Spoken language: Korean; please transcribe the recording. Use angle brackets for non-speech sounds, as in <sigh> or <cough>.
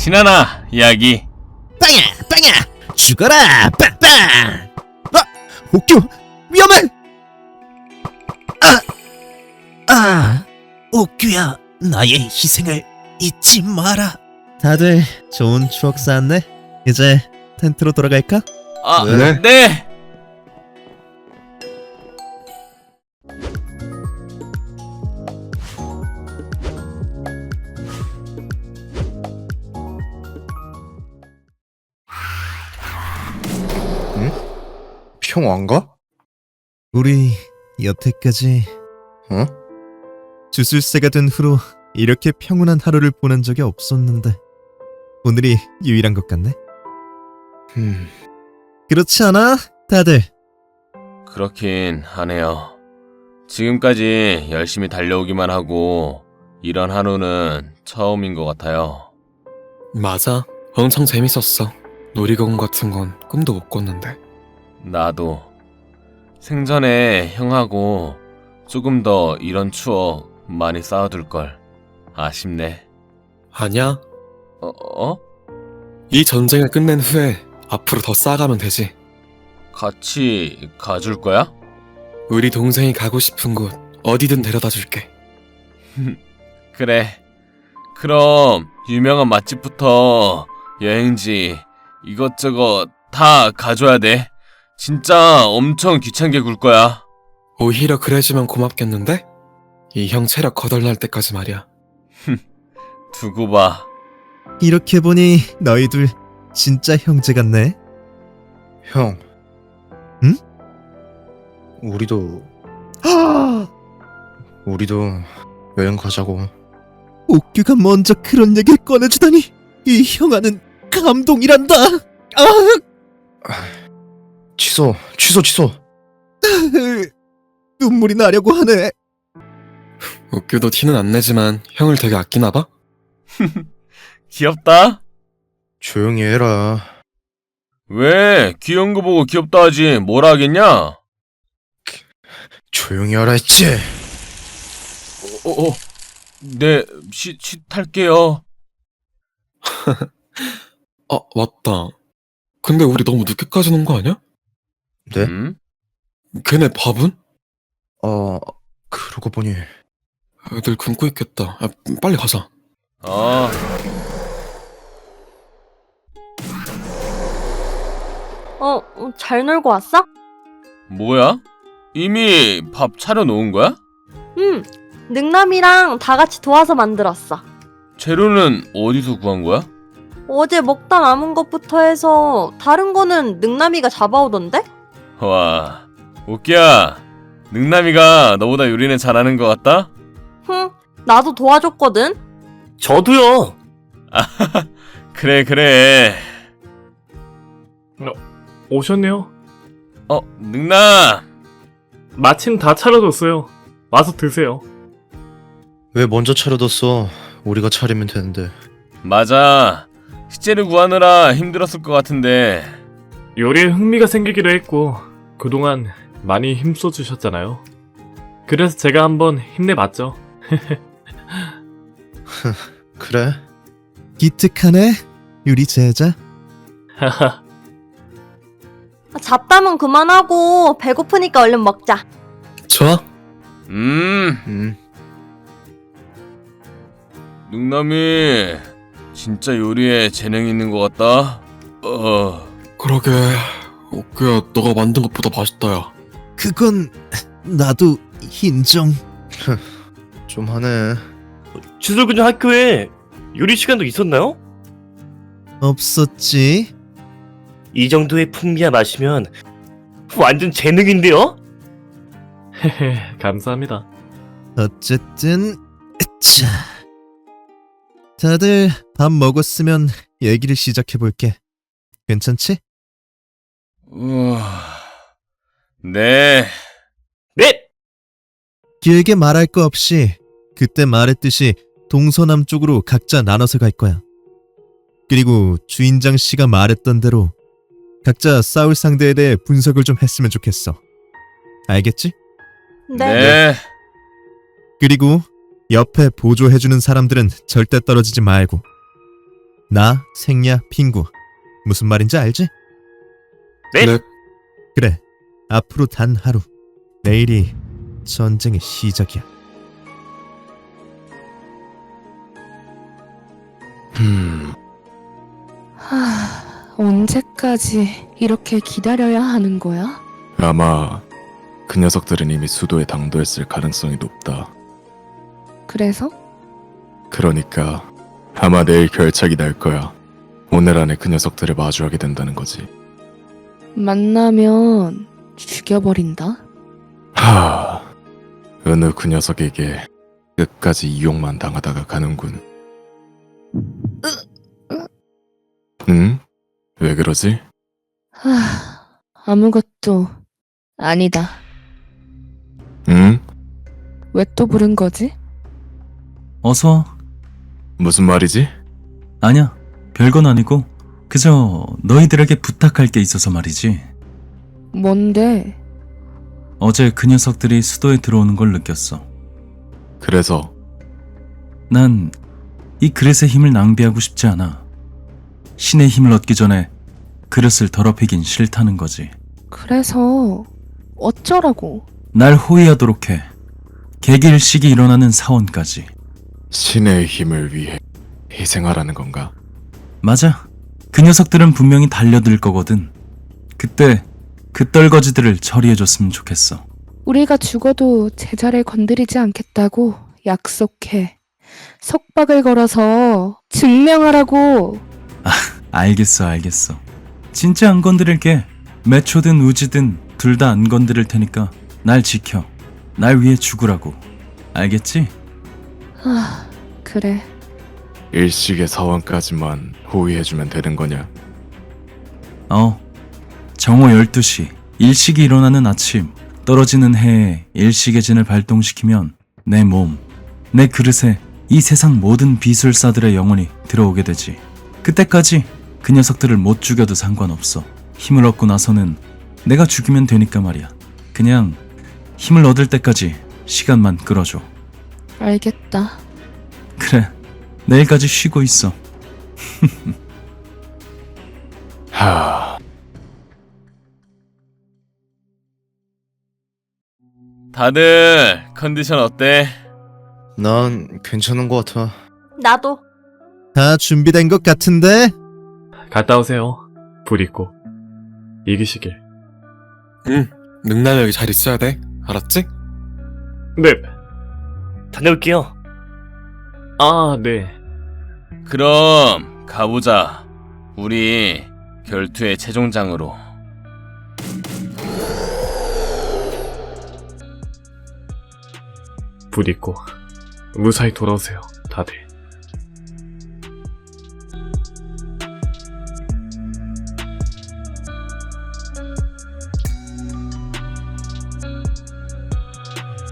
지나나 이야기. 빵야 빵야 죽어라 빵빵 아 옥규 위험해 아 아 옥규야 나의 희생을 잊지 마라 다들 좋은 추억 쌓았네 이제 텐트로 돌아갈까? 아, 네. 네. 평화인가? 우리 여태까지 어? 주술새가 된 후로 이렇게 평온한 하루를 보낸 적이 없었는데 오늘이 유일한 것 같네 음, 그렇지 않아? 다들 그렇긴 하네요. 지금까지 열심히 달려오기만 하고 이런 하루는 처음인 것 같아요. 맞아. 엄청 재밌었어. 놀이공원 같은 건 꿈도 못 꿨는데. 나도 생전에 형하고 조금 더 이런 추억 많이 쌓아둘 걸 아쉽네. 아니야. 어? 어? 이 전쟁을 끝낸 후에 앞으로 더 쌓아가면 되지. 같이 가줄 거야? 우리 동생이 가고 싶은 곳 어디든 데려다 줄게. <laughs> 그래. 그럼 유명한 맛집부터 여행지 이것저것 다 가줘야 돼. 진짜 엄청 귀찮게 굴 거야. 오히려 그래주면 고맙겠는데? 이 형 체력 거덜날 때까지 말이야. 두고 봐. 이렇게 보니 너희들 진짜 형제 같네 형. 응? 우리도 <gasps> 우리도 여행 가자고. 옥규가 먼저 그런 얘기를 꺼내주다니 이 형아는 감동이란다 아 취소, 취소, 취소. <laughs> 눈물이 나려고 하네 웃겨도 티는 안 내지만 형을 되게 아끼나 봐? <laughs> 귀엽다? 조용히 해라. 왜? 귀여운 거 보고 귀엽다 하지. 뭐라 하겠냐? 조용히 하라 했지. 어, 어, 네, 시, 시, 탈게요. <laughs> 아, 맞다. 근데 우리 너무 늦게까지 논 거 아니야? 네? 음? 걔네 밥은? 어, 그러고 보니 애들 굶고 있겠다. 아, 빨리 가자. 아, 어, 어, 잘 놀고 왔어? 뭐야? 이미 밥 차려 놓은 거야? 응. 능남이랑 다 같이 도와서 만들었어. 재료는 어디서 구한 거야? 어제 먹다 남은 것부터 해서 다른 거는 능남이가 잡아오던데? 와, 오키야. 능남이가 너보다 요리는 잘하는 것 같다? 흥, 나도 도와줬거든. 저도요. <laughs> 그래, 그래. 오셨네요. 어, 능남. 마침 다 차려줬어요. 와서 드세요. 왜 먼저 차려뒀어? 우리가 차리면 되는데. 맞아. 식재료 구하느라 힘들었을 것 같은데. 요리에 흥미가 생기기로 했고 그동안 많이 힘써 주셨잖아요. 그래서 제가 한번 힘내봤죠. <laughs> 그래? 기특하네 우리 제자 하하. <laughs> 아, 잡담은 그만하고 배고프니까 얼른 먹자. 좋아? 음, 음, 능남이 진짜 요리에 재능 있는 것 같다. 어, 그러게. 옥규야, 너가 만든 것보다 맛있다, 야. 그건 나도 인정 좀 하네. 주술군장 학교에 요리 시간도 있었나요? 없었지 이 정도의 풍미야 마시면 완전 재능인데요? 헤헤, 감사합니다. 어쨌든 자 다들 밥 먹었으면 얘기를 시작해 볼게 괜찮지? 우와. 네. 네! 길게 말할 거 없이 그때 말했듯이 동서남 쪽으로 각자 나눠서 갈 거야. 그리고 주인장 씨가 말했던 대로 각자 싸울 상대에 대해 분석을 좀 했으면 좋겠어. 알겠지? 네. 그리고 옆에 보조해주는 사람들은 절대 떨어지지 말고 나, 생야, 핑구. 무슨 말인지 알지? 네? 네. 그래. 앞으로 단 하루. 내일이 전쟁의 시작이야. 음, 하, 언제까지 이렇게 기다려야 하는 거야? 아마 그 녀석들은 이미 수도에 당도했을 가능성이 높다. 그래서? 그러니까 아마 내일 결착이 날 거야. 오늘 안에 그 녀석들을 마주하게 된다는 거지. 만나면 죽여버린다? 하, 어느 그 녀석에게 끝까지 이용만 당하다가 가는군. 응? 왜 그러지? 하, 아무것도 아니다. 응? 왜 또 부른 거지? 어서 무슨 말이지? 아냐 별건 아니고 그저 너희들에게 부탁할 게 있어서 말이지. 뭔데? 어제 그 녀석들이 수도에 들어오는 걸 느꼈어. 그래서? 난 이 그릇의 힘을 낭비하고 싶지 않아. 신의 힘을 얻기 전에 그릇을 더럽히긴 싫다는 거지. 그래서 어쩌라고? 날 호위하도록 해. 개길식이 일어나는 사원까지. 신의 힘을 위해 희생하라는 건가? 맞아 그 녀석들은 분명히 달려들 거거든 그때 그 떨거지들을 처리해줬으면 좋겠어 우리가 죽어도 제자를 건드리지 않겠다고 약속해. 속박을 걸어서 증명하라고. 알겠어, 알겠어. 진짜 안 건드릴게. 매초든 우지든 둘 다 안 건드릴 테니까 날 지켜. 날 위해 죽으라고. 알겠지? 아, 그래. 일식의 사원까지만 호위해주면 되는 거냐? 어. 정오 12시 일식이 일어나는 아침 떨어지는 해에 일식의 진을 발동시키면 내 몸, 내 그릇에 이 세상 모든 비술사들의 영혼이 들어오게 되지. 그때까지 그 녀석들을 못 죽여도 상관없어. 힘을 얻고 나서는 내가 죽이면 되니까 말이야. 그냥 힘을 얻을 때까지 시간만 끌어줘. 알겠다. 그래. 내일까지 쉬고 있어. <laughs> 하... 다들 컨디션 어때? 난 괜찮은 것 같아. 나도. 다 준비된 것 같은데? 갔다 오세요. 불 있고. 이기시길. 응. 능날 여기 잘 있어야 돼. 알았지? 네. 다녀올게요. 아, 네. 그럼 가보자. 우리 결투의 최종장으로. 불 있고. 무사히 돌아오세요. 다들.